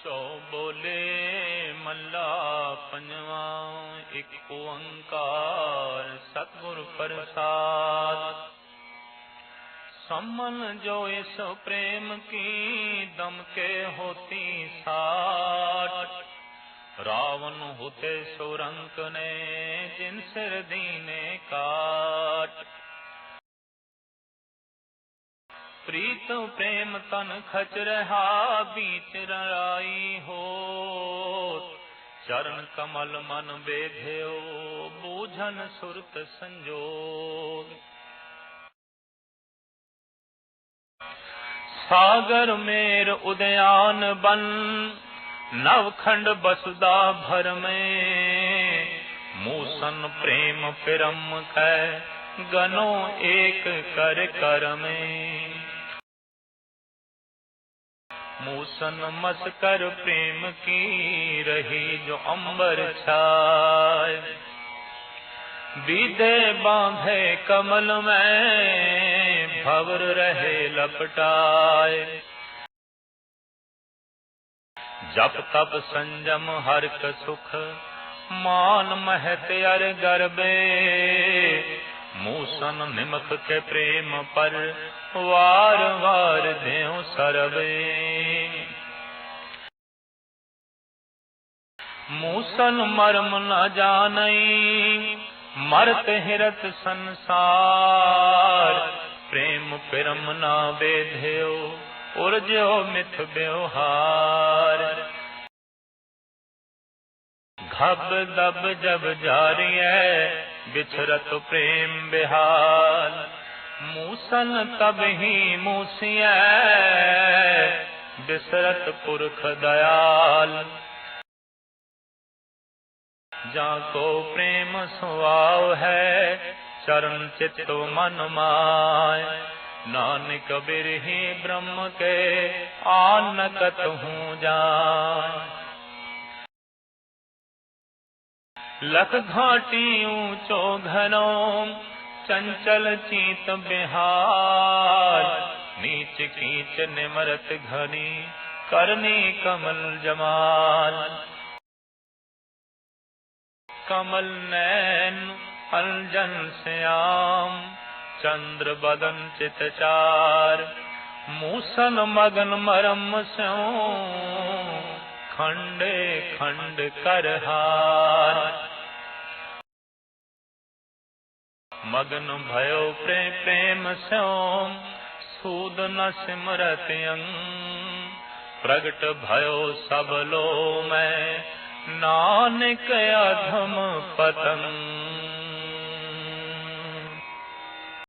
सो बोले, मल्ला पंजवा एक ओंकार, सतगुर प्रसाद। समन जो इस प्रेम की दम के होती साठ। रावण होते सुरंक ने, जिन सिर दीने काट प्रीत प्रेम तन खच रहा, बीच रहा चरण कमल मन बेध्यो बूझन सुरत संजोग। सागर मेर उदयान बन, नवखंड बसुदा भर में। मूसन प्रेम पिरम कै गनो एक कर कर में। मूसन मस्कर प्रेम की रही जो अंबर छाय बीदे बांधे कमल में भवर रहे लपटाए। जप तप संजम हरक सुख, मान महत अर गर्बे मूसन निमख के प्रेम पर वार वार देव सरबे मूसन मर्म न जानई, मरत हिरत संसार। प्रेम पिरम ना बेध्यो उर्जो मिथ व्यवहार। घब दब जब जारी है बिछरत प्रेम बिहार। मूसन तब ही मूसिया बिसरत पुरख दयाल। जाको प्रेम सुआव है चरण चित्त मन माय। नानक बिरही ब्रह्म के आनकत हूँ जान लख घाटी ऊंचो घनो, चंचल चीत बिहार। नीच कीच निमरत घनी करनी कमल जमाल। कमल नैन अंजन श्याम, चंद्र बदन चितचार, मूसन मगन मरम स्यो, खंडे खंड करहार मगन भयो प्रेम प्रेम स्यो, सूद न सिमरत अंग प्रगट भयो सब लो मैं नानक अधम पतंग।